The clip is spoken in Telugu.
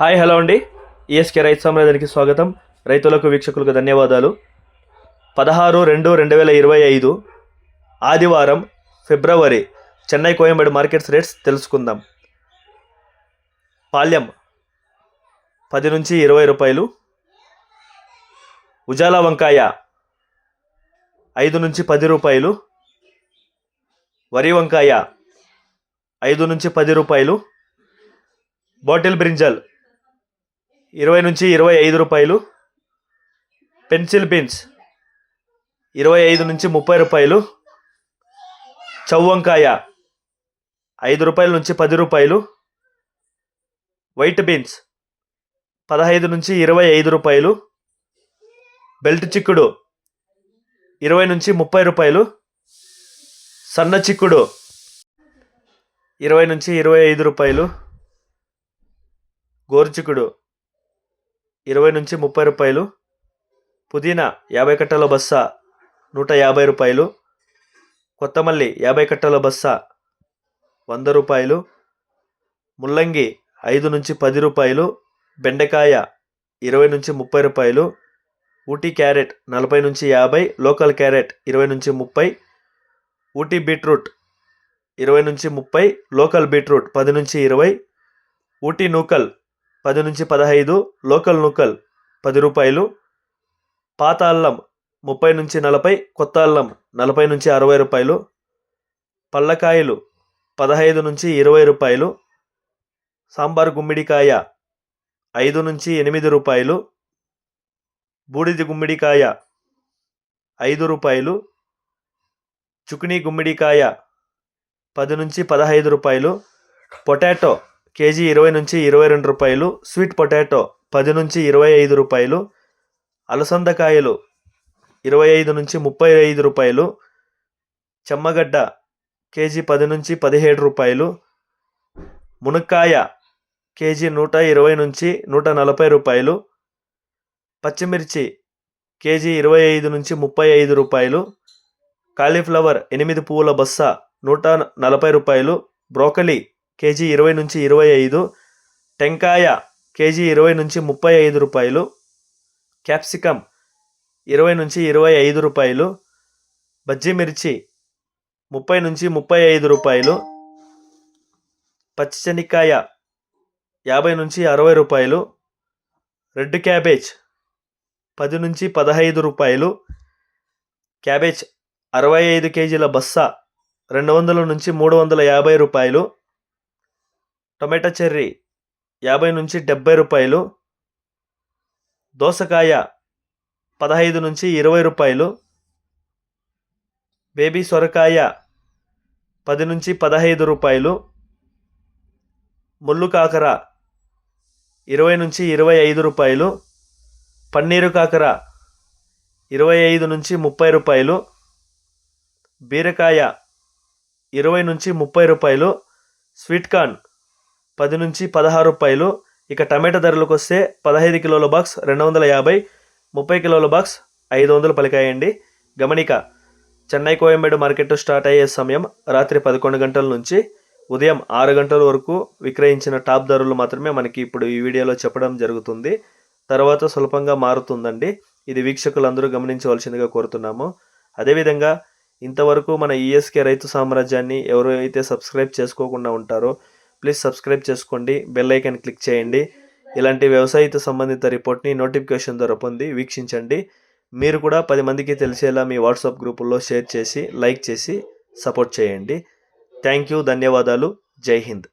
హాయ్ హలో అండి. ఈఎస్కే రైతు సామ్రాజ్యానికి స్వాగతం. రైతులకు వీక్షకులకు ధన్యవాదాలు. పదహారు రెండు రెండు వేల ఇరవై ఐదు ఆదివారం February Chennai Koyambedu markets rates తెలుసుకుందాం. పాల్యం పది నుంచి ఇరవై రూపాయలు. ఉజాలా వంకాయ ఐదు నుంచి పది రూపాయలు. వరి వంకాయ ఐదు నుంచి పది రూపాయలు. బాటిల్ బ్రింజల్ ఇరవై నుంచి ఇరవై ఐదు రూపాయలు. పెన్సిల్ బీన్స్ ఇరవై ఐదు నుంచి ముప్పై రూపాయలు. చౌవంకాయ ఐదు రూపాయల నుంచి పది రూపాయలు. వైట్ బీన్స్ పదహైదు నుంచి ఇరవై ఐదు రూపాయలు. బెల్ట్ చిక్కుడు ఇరవై నుంచి ముప్పై రూపాయలు. సన్న చిక్కుడు ఇరవై నుంచి ఇరవై ఐదు రూపాయలు. గోరుచిక్కుడు ఇరవై నుంచి ముప్పై రూపాయలు. పుదీనా యాభై కట్టల బస్స నూట యాభై రూపాయలు. కొత్తమల్లి యాభై కట్టల బస్స వంద రూపాయలు. ముల్లంగి ఐదు నుంచి పది రూపాయలు. బెండకాయ ఇరవై నుంచి ముప్పై రూపాయలు. ఊటీ క్యారెట్ నలభై నుంచి యాభై లోకల్ క్యారెట్ ఇరవై నుంచి ముప్పై. ఊటీ బీట్రూట్ ఇరవై నుంచి ముప్పై లోకల్ బీట్రూట్ పది నుంచి ఇరవై. ఊటీ నూకల్ పది నుంచి పదహైదు లోకల్ నూకల్ పది రూపాయలు. పాత అల్లం ముప్పై నుంచి నలభై కొత్త అల్లం నలభై నుంచి అరవై రూపాయలు. పళ్ళకాయలు పదహైదు నుంచి ఇరవై రూపాయలు. సాంబార్ గుమ్మిడికాయ ఐదు నుంచి ఎనిమిది రూపాయలు. బూడిది గుమ్మిడికాయ ఐదు రూపాయలు. చుకునీ గుమ్మిడికాయ పది నుంచి పదహైదు రూపాయలు. పొటాటో కేజీ ఇరవై నుంచి ఇరవై రెండు రూపాయలు స్వీట్ పొటాటో పది నుంచి ఇరవై ఐదు రూపాయలు అలసందకాయలు ఇరవై ఐదు నుంచి ముప్పై ఐదు రూపాయలు చెమ్మగడ్డ కేజీ పది నుంచి పదిహేడు రూపాయలు మునక్కాయ కేజీ నూట ఇరవై నుంచి నూట నలభై రూపాయలు పచ్చిమిర్చి కేజీ ఇరవై ఐదు నుంచి ముప్పై ఐదు రూపాయలు కాలీఫ్లవర్ ఎనిమిది పువ్వుల బస్స నూట నలభై రూపాయలు బ్రోకలీ కేజీ ఇరవై నుంచి ఇరవై ఐదు టెంకాయ కేజీ ఇరవై నుంచి ముప్పై ఐదు రూపాయలు క్యాప్సికమ్ ఇరవై నుంచి ఇరవై ఐదు రూపాయలు బజ్జీ మిర్చి ముప్పై నుంచి ముప్పై ఐదు రూపాయలు పచ్చిశనక్కాయ యాభై నుంచి అరవై రూపాయలు రెడ్ క్యాబేజ్ పది నుంచి పదహైదు రూపాయలు క్యాబేజ్ అరవై ఐదు కేజీల బస్స రెండు వందల నుంచి మూడు వందల యాభై రూపాయలు టొమాటో చెర్రీ యాభై నుంచి డెబ్బై రూపాయలు దోసకాయ పదహైదు నుంచి ఇరవై రూపాయలు బేబీ సొరకాయ పది నుంచి పదహైదు రూపాయలు ముళ్ళు కాకర ఇరవై నుంచి ఇరవై ఐదు రూపాయలు పన్నీరు కాకర ఇరవై ఐదు నుంచి ముప్పై రూపాయలు బీరకాయ ఇరవై నుంచి ముప్పై రూపాయలు స్వీట్ కార్న్ పది నుంచి పదహారు రూపాయలు. ఇక టమాటా ధరలకు వస్తే పదహైదు కిలోల బాక్స్ రెండు వందల యాభై ముప్పై కిలోల బాక్స్ ఐదు వందలు పలికాయండి. గమనిక చెన్నై కోయంబేడు మార్కెట్ స్టార్ట్ అయ్యే సమయం రాత్రి పదకొండు గంటల నుంచి ఉదయం ఆరు గంటల వరకు విక్రయించిన టాప్ ధరలు మాత్రమే మనకి ఇప్పుడు ఈ వీడియోలో చెప్పడం జరుగుతుంది. తర్వాత సులభంగా మారుతుందండి. ఇది వీక్షకులందరూ గమనించవలసిందిగా కోరుతున్నాము. అదేవిధంగా ఇంతవరకు మన ఈఎస్కే రైతు సామ్రాజ్యాన్ని ఎవరైతే సబ్స్క్రైబ్ చేసుకోకుండా ఉంటారో ప్లీజ్ సబ్స్క్రైబ్ చేసుకోండి బెల్ ఐకాన్ క్లిక్ చేయండి. ఇలాంటి వ్యవసాయతో సంబంధిత రిపోర్ట్ని నోటిఫికేషన్ ద్వారా పొంది వీక్షించండి. మీరు కూడా పది మందికి తెలిసేలా మీ వాట్సాప్ గ్రూపుల్లో షేర్ చేసి లైక్ చేసి సపోర్ట్ చేయండి. థ్యాంక్ యూ ధన్యవాదాలు. జై హింద్.